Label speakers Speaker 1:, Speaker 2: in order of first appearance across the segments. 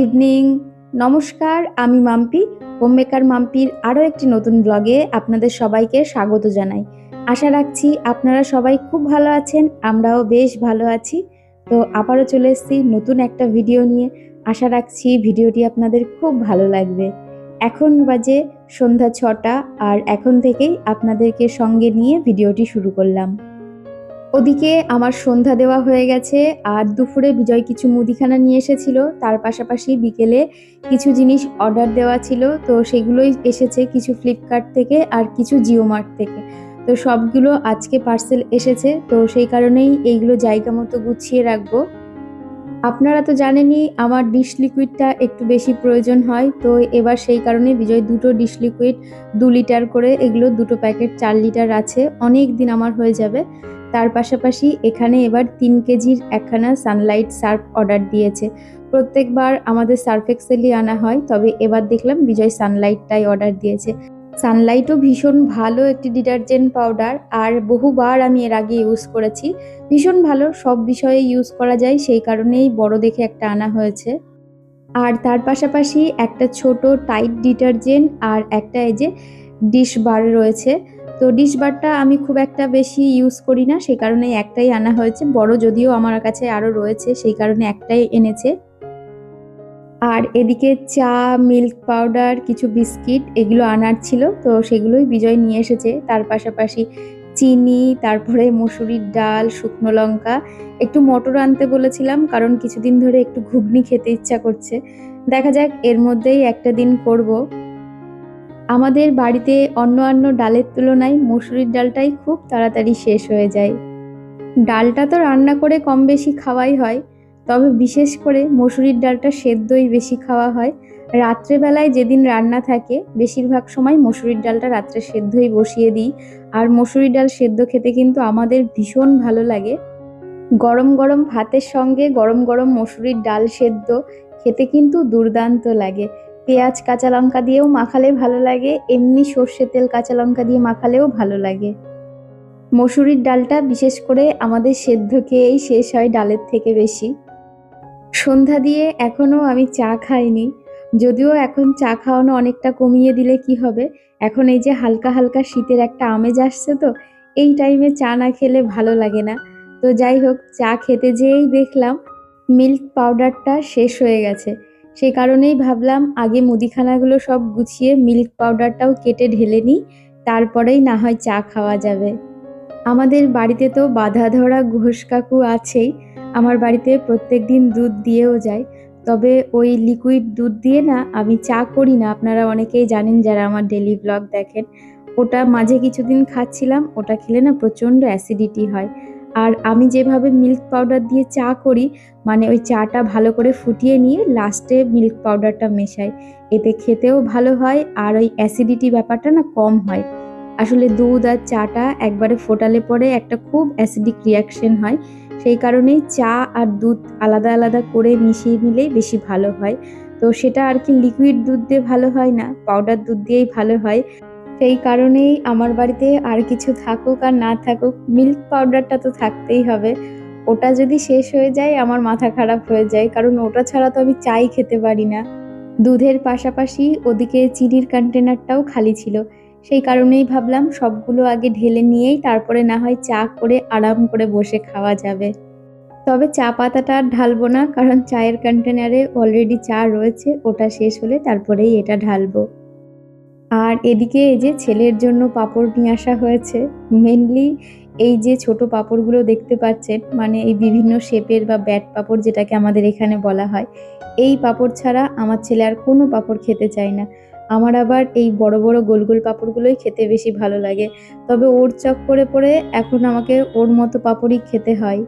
Speaker 1: Evening নমস্কার, আমি Mampi. Homemaker মাম্পির আরও একটি নতুন ব্লগে আপনাদের সবাইকে স্বাগত জানাই। আশা রাখছি আপনারা সবাই খুব ভালো আছেন, আমরাও বেশ ভালো আছি। তো আবারও চলে এসেছি নতুন একটা ভিডিও নিয়ে। আশা রাখছি ভিডিওটি আপনাদের খুব ভালো লাগবে। এখন বাজে সন্ধ্যা ছটা আর এখন থেকেই আপনাদেরকে সঙ্গে নিয়ে ভিডিওটি শুরু করলাম। ওদিকে আমার সন্ধ্যা দেওয়া হয়ে গেছে আর দুপুরে বিজয় কিছু মুদিখানা নিয়ে এসেছিল। তার পাশাপাশি বিকেলে কিছু জিনিস অর্ডার দেওয়া ছিল। তো সেগুলোই এসেছে কিছু ফ্লিপকার্ট থেকে আর কিছু জিও মার্ট থেকে। তো সবগুলো আজকে পার্সেল এসেছে। তো সেই কারণেই এইগুলো জায়গা মতো গুছিয়ে রাখব। আপনারা তো জানেনই আমার ডিশ লিকুইডটা একটু বেশি প্রয়োজন হয়। তো এবার সেই কারণে বিজয় দুটো ডিশ লিকুইড দু লিটার করে, এগুলো দুটো প্যাকেট চার লিটার আছে। অনেক দিন আমার হয়ে যাবে। তার পাশাপাশি এখানে এবার তিন কেজির একখানা সানলাইট সার্ফ অর্ডার দিয়েছে। প্রত্যেকবার আমাদের সার্ফ এক্সেলই আনা হয়, তবে এবার দেখলাম বিজয় সানলাইটটাই অর্ডার দিয়েছে। সানলাইটও ভীষণ ভালো একটি ডিটারজেন্ট পাউডার আর বহুবার আমি এর আগে ইউজ করেছি। ভীষণ ভালো, সব বিষয়ে ইউজ করা যায়, সেই কারণেই বড় দেখে একটা আনা হয়েছে। আর তার পাশাপাশি একটা ছোট টাইট ডিটারজেন্ট আর একটা এই যে ডিশ বার রয়েছে। তো ডিশ বারটা আমি খুব একটা বেশি ইউজ করি না, সেই কারণে একটাই আনা হয়েছে। বড় যদিও আমার কাছে আরও রয়েছে, সেই কারণে একটাই এনেছে। আর এদিকে চা মিল্ক পাউডার কিছু বিস্কিট এগুলো আনার ছিল, তো সেগুলোই বিজয় নিয়ে এসেছে। তার পাশাপাশি চিনি, তারপরে মসুরির ডাল, শুকনো লঙ্কা, একটু মটর আনতে বলেছিলাম, কারণ কিছুদিন ধরে একটু ঘুগনি খেতে ইচ্ছা করছে। দেখা যাক, এর মধ্যেই একটা দিন করব। আমাদের বাড়িতে অন্য অন্য ডালের তুলনায় মসুরির ডালটাই খুব তাড়াতাড়ি শেষ হয়ে যায়। ডালটা তো রান্না করে কম বেশি খাওয়াই হয়, তবে বিশেষ করে মসুরির ডালটা সেদ্ধই বেশি খাওয়া হয়। রাত্রেবেলায় যেদিন রান্না থাকে, বেশিরভাগ সময় মসুরির ডালটা রাত্রে সেদ্ধই বসিয়ে দিই। আর মসুরির ডাল সেদ্ধ খেতে কিন্তু আমাদের ভীষণ ভালো লাগে। গরম গরম ভাতের সঙ্গে গরম গরম মসুরির ডাল সেদ্ধ খেতে কিন্তু দুর্দান্ত লাগে। পেঁয়াজ, কাঁচা লঙ্কা দিয়েও মাখালে ভালো লাগে, এমনি সর্ষে তেল, কাঁচা লঙ্কা দিয়ে মাখালেও ভালো লাগে। মসুরির ডালটা বিশেষ করে আমাদের সেদ্ধ খেয়েই শেষ হয় ডালের থেকে বেশি। সন্ধ্যা দিয়ে এখনও আমি চা খাইনি, যদিও এখন চা খাওয়ানো অনেকটা কমিয়ে দিলে কি হবে? এখন এই যে হালকা হালকা শীতের একটা আমেজ আসছে তো, এই টাইমে চা না খেলে ভালো লাগে না। তো যাই হোক, চা খেতে যেয়েই দেখলাম, মিল্ক পাউডারটা শেষ হয়ে গেছে। সেই কারণেই ভাবলাম আগে মুদিখানাগুলো সব গুছিয়ে মিল্ক পাউডারটাও কেটে ঢেলে নিই, তারপরেই না হয় চা খাওয়া যাবে। আমাদের বাড়িতে তো বাধা ধরা ঘোষ কাকু আছেই, আমার বাড়িতে প্রত্যেক দিন দুধ দিয়েও যায়। তবে ওই লিকুইড দুধ দিয়ে না আমি চা করি না, আপনারা অনেকেই জানেন যারা আমার ডেলি ব্লগ দেখেন। ওটা মাঝে কিছুদিন খাচ্ছিলাম, ওটা খেলে না প্রচণ্ড অ্যাসিডিটি হয়। আর আমি যেভাবে মিল্ক পাউডার দিয়ে চা করি মানে ওই চাটা ভালো করে ফুটিয়ে নিয়ে লাস্টে মিল্ক পাউডারটা মেশাই। এতে খেতেও ভালো হয় আর ওই অ্যাসিডিটি ব্যাপারটা না কম হয়। আসলে দুধ আর চাটা একবারে ফোটালে পরে একটা খুব অ্যাসিডিক রিয়াকশন হয়। সেই কারণেই চা আর দুধ আলাদা আলাদা করে মিশিয়ে নিলেই বেশি ভালো হয়। তো সেটা আর কি লিকুইড দুধ দিয়ে ভালো হয় না পাউডার দুধ দিয়েই ভালো হয়। সেই কারণেই আমার বাড়িতে আর কিছু থাকুক আর না থাকুক মিল্ক পাউডারটা তো থাকতেই হবে। ওটা যদি শেষ হয়ে যায়, আমার মাথা খারাপ হয়ে যায়, কারণ ওটা ছাড়া তো আমি চাই খেতে পারি না। দুধের পাশাপাশি ওদিকে চিনির কন্টেনারটাও খালি ছিল। সেই কারণেই ভাবলাম সবগুলো আগে ঢেলে নিয়েই তারপরে না হয় চা করে আরাম করে বসে খাওয়া যাবে। তবে চা পাতাটা আর ঢালবো না, কারণ চায়ের কন্টেনারে অলরেডি চা রয়েছে, ওটা শেষ হলে তারপরেই এটা ঢালবো। আর এদিকে এই যে ছেলের জন্য পাপড় নিয়ে আসা হয়েছে মেনলি এই যে ছোট পাপড়গুলো দেখতে পাচ্ছেন মানে এই বিভিন্ন শেপের বা ব্যাট পাপড় যেটাকে আমাদের এখানে বলা হয়, এই পাপড় ছাড়া আমার ছেলে আর কোনো পাপড় খেতে চায় না। আমার আবার এই বড় বড় গোল গোল পাপড়গুলোই খেতে বেশি ভালো লাগে। তবে ওর চক করে পড়ে এখন আমাকে ওর মতো পাপড়ই খেতে হয়।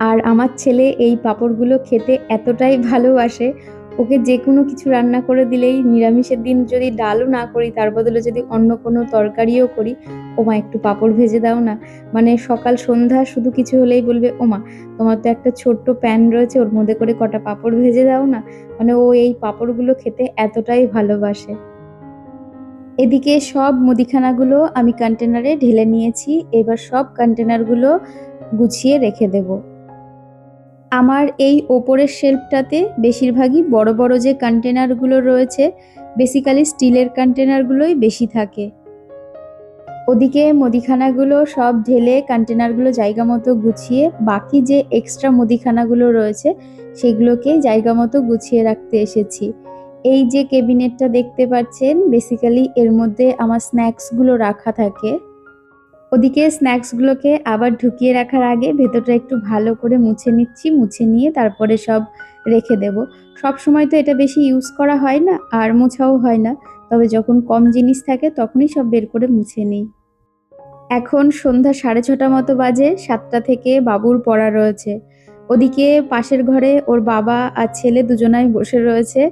Speaker 1: আর আমার ছেলে এই পাপড়গুলো খেতে এতটাই ভালোবাসে ওকে যে কোনো কিছু রান্না করে দিলেই নিরামিষের দিন যদি ডালও না করি, তার বদলে যদি অন্য কোনো তরকারিও করি, ওমা একটু পাঁপড় ভেজে দাও না। মানে সকাল সন্ধ্যা শুধু কিছু হলেই বলবে, ওমা, তোমার তো একটা ছোট্ট প্যান রয়েছে, ওর মধ্যে করে কটা পাঁপড় ভেজে দাও না। মানে ও এই পাঁপড়গুলো খেতে এতটাই ভালোবাসে। এদিকে সব মুদিখানাগুলো আমি কন্টেনারে ঢেলে নিয়েছি। এবার সব কন্টেনারগুলো গুছিয়ে রেখে দেব। আমার এই ওপরের শেলফটাতে বেশিরভাগই বড় বড় যে কন্টেনারগুলো রয়েছে বেসিক্যালি স্টিলের কন্টেনারগুলোই বেশি থাকে। ওদিকে মুদিখানাগুলো সব ঢেলে কন্টেনারগুলো জায়গা মতো গুছিয়ে বাকি যে এক্সট্রা মুদিখানাগুলো রয়েছে, সেগুলোকে জায়গা মতো গুছিয়ে রাখতে এসেছি। এই যে কেবিনেটটা দেখতে পাচ্ছেন বেসিক্যালি এর মধ্যে আমার স্ন্যাক্সগুলো রাখা থাকে। ওদিকে স্ন্যাক্সগুলোকে আবার ঢুকিয়ে রাখার আগে ভেতরটা একটু ভালো করে মুছে নিচ্ছি, মুছে নিয়ে তারপরে সব রেখে দেব। সব সময় তো এটা বেশি ইউজ করা হয় না, আর মোছাও হয় না। তবে যখন কম জিনিস থাকে তখনই সব বের করে মুছে নিই। এখন সন্ধ্যা সাড়ে ছটা মতো বাজে, সাতটা থেকে বাবুর পড়া রয়েছে। ওদিকে পাশের ঘরে ওর বাবা আর ছেলে দুজনাই বসে রয়েছে।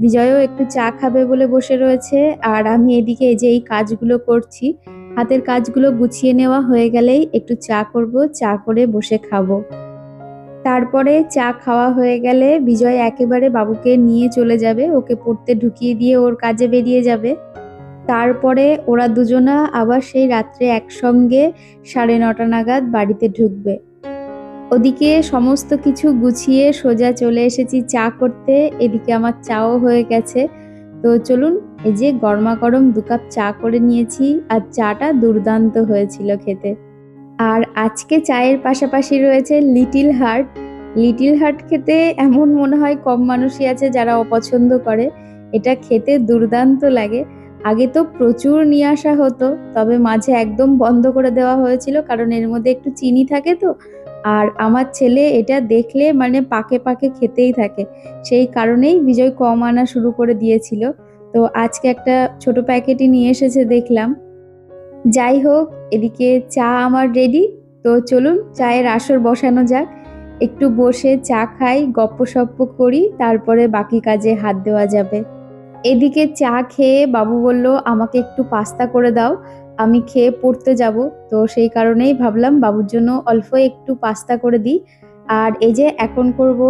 Speaker 1: বিজয়ও একটু চা খাবে বলে বসে রয়েছে। আর আমি এদিকে এই যে এই কাজগুলো করছি হাতের কাজগুলো গুছিয়ে নেওয়া হয়ে গেলেই একটু চা করব, চা করে বসে খাব। তারপরে চা খাওয়া হয়ে গেলে বিজয় একেবারে বাবুকে নিয়ে চলে যাবে, ওকে পড়তে ঢুকিয়ে দিয়ে ওর কাজে বেরিয়ে যাবে। তারপরে ওরা দুজনা আবার সেই রাত্রে একসঙ্গে সাড়ে নটা নাগাদ বাড়িতে ঢুকবে। ওদিকে সমস্ত কিছু গুছিয়ে সোজা চলে এসেছি চা করতে, এদিকে আমার চাও হয়ে গেছে। তো চলুন, এই যে গরমা গরম দু কাপ চা করে নিয়েছি আর চাটা দুর্দান্ত হয়েছিল খেতে। আর আজকে চায়ের পাশাপাশি রয়েছে লিটিল হার্ট। লিটিল হার্ট খেতে এমন মনে হয় কম মানুষই আছে যারা অপছন্দ করে। এটা খেতে দুর্দান্ত লাগে। আগে তো প্রচুর নিয়ে আসা হতো, তবে মাঝে একদম বন্ধ করে দেওয়া হয়েছিল কারণ এর মধ্যে একটু চিনি থাকে তো। আর আমার ছেলে এটা দেখলে মানে পাকে পাকে খেতেই থাকে। সেই কারণেই বিজয় কম আনা শুরু করে দিয়েছিল। তো আজকে একটা ছোট প্যাকেটই নিয়ে এসেছে দেখলাম। যাই হোক, এদিকে চা আমার রেডি তো চলুন চায়ের আসর বসানো যাক। একটু বসে চা খাই, গপ্প সপ্প করি, তারপরে বাকি কাজে হাত দেওয়া যাবে। এদিকে চা খেয়ে বাবু বলল, আমাকে একটু পাস্তা করে দাও। আমি খেয়ে পড়তে যাব। তো সেই কারণেই ভাবলাম বাবুর জন্য অল্প একটু পাস্তা করে দিই। আর এই যে এখন করব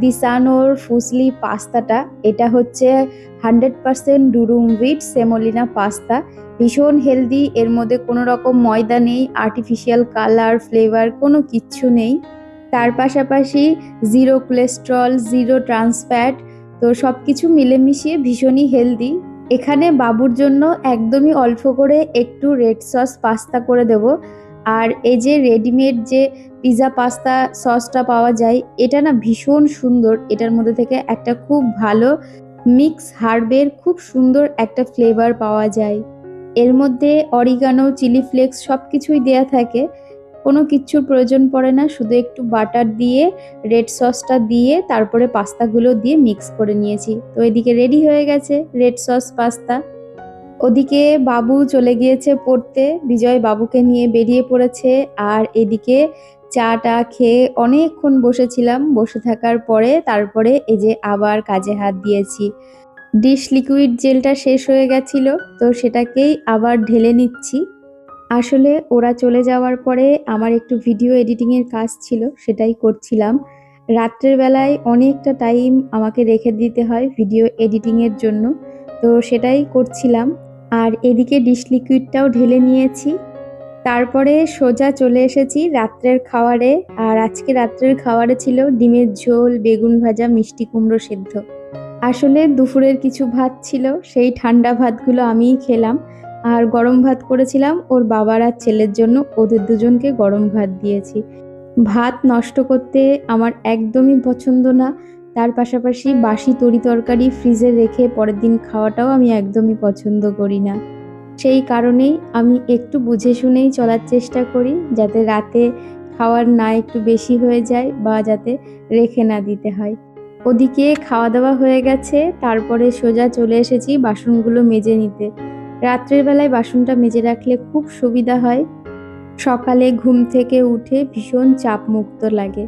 Speaker 1: দিসানোর ফুসলি পাস্তাটা, এটা হচ্ছে hundred percent durum wheat semolina pasta. ভীষণ হেলদি, এর মধ্যে কোনো রকম ময়দা নেই আর্টিফিশিয়াল কালার ফ্লেভার কোনো কিচ্ছু নেই। তার পাশাপাশি জিরো কোলেস্ট্রল জিরো ট্রান্সফ্যাট তো সব কিছু মিলেমিশিয়ে ভীষণই হেলদি। এখানে বাবুর জন্য একদমই অল্প করে একটু রেড সস পাস্তা করে দেব। আর এই যে রেডিমেড যে পিৎজা পাস্তা সসটা পাওয়া যায়, এটা না ভীষণ সুন্দর। এটার মধ্যে থেকে একটা খুব ভালো মিক্স হার্বের খুব সুন্দর একটা ফ্লেভার পাওয়া যায়। এর মধ্যে অরিগানো চিলি ফ্লেক্স সব কিছুই দেয়া থাকে। কোনো কিচ্ছুর প্রয়োজন পড়ে না, শুধু একটু বাটার দিয়ে, রেড সসটা দিয়ে, তারপরে পাস্তাগুলো দিয়ে মিক্স করে নিয়েছি। তো এদিকে রেডি হয়ে গেছে রেড সস পাস্তা। ওদিকে বাবু চলে গিয়েছে পড়তে, বিজয় বাবুকে নিয়ে বেরিয়ে পড়েছে। আর এদিকে চাটা খেয়ে অনেকক্ষণ বসেছিলাম। বসে থাকার পরে তারপরে এই যে আবার কাজে হাত দিয়েছি। ডিশ লিকুইড জেলটা শেষ হয়ে গেছিল, তো সেটাকেই আবার ঢেলে নিচ্ছি। আসলে ওরা চলে যাওয়ার পরে আমার একটু ভিডিও এডিটিংয়ের কাজ ছিল, সেটাই করছিলাম। রাত্রের বেলায় অনেকটা টাইম আমাকে রেখে দিতে হয় ভিডিও এডিটিংয়ের জন্য, তো সেটাই করছিলাম। আর এদিকে ডিশ লিকুইডটাও ঢেলে নিয়েছি। তারপরে সোজা চলে এসেছি রাত্রের খাওয়ারে, আর আজকে রাত্রের খাওয়ারে ছিল ডিমের ঝোল, বেগুন ভাজা, মিষ্টি কুমড়ো সেদ্ধ। আসলে দুপুরের কিছু ভাত ছিল, সেই ঠান্ডা ভাতগুলো আমিই খেলাম। আর গরম ভাত করেছিলাম। ওর বাবার আর ছেলের জন্য ওদের দুজনকে গরম ভাত দিয়েছি। ভাত নষ্ট করতে আমার একদমই পছন্দ না। তার পাশাপাশি বাসি তরি তরকারি ফ্রিজে রেখে পরের দিন খাওয়াটাও আমি একদমই পছন্দ করি না। সেই কারণেই আমি একটু বুঝে শুনেই চলার চেষ্টা করি, যাতে রাতে খাওয়ার না একটু বেশি হয়ে যায় বা যাতে রেখে না দিতে হয়। ওদিকে খাওয়া দাওয়া হয়ে গেছে, তারপরে সোজা চলে এসেছি বাসনগুলো মেজে নিতে। রাত্রের বেলায় বাসনটা মেজে রাখলে খুব সুবিধা হয়। সকালে ঘুম থেকে উঠে ভীষণ চাপ মুক্ত লাগে।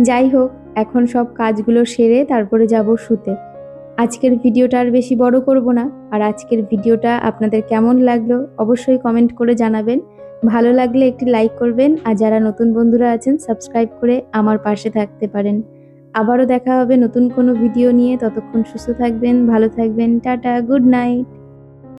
Speaker 1: যাই হোক, এখন সব কাজগুলো সেরে তারপরে যাব শুতে। আজকের ভিডিওটা আর বেশি বড় করব না, আর আজকের ভিডিওটা আপনাদের কেমন লাগল অবশ্যই কমেন্ট করে জানাবেন। ভালো লাগলে একটি লাইক করবেন, আর যারা নতুন বন্ধুরা আছেন, সাবস্ক্রাইব করে আমার পাশে থাকতে পারেন। আবারও দেখা হবে নতুন কোনো ভিডিও নিয়ে। ততক্ষণ সুস্থ থাকবেন, ভালো থাকবেন, টাটা, গুড নাইট।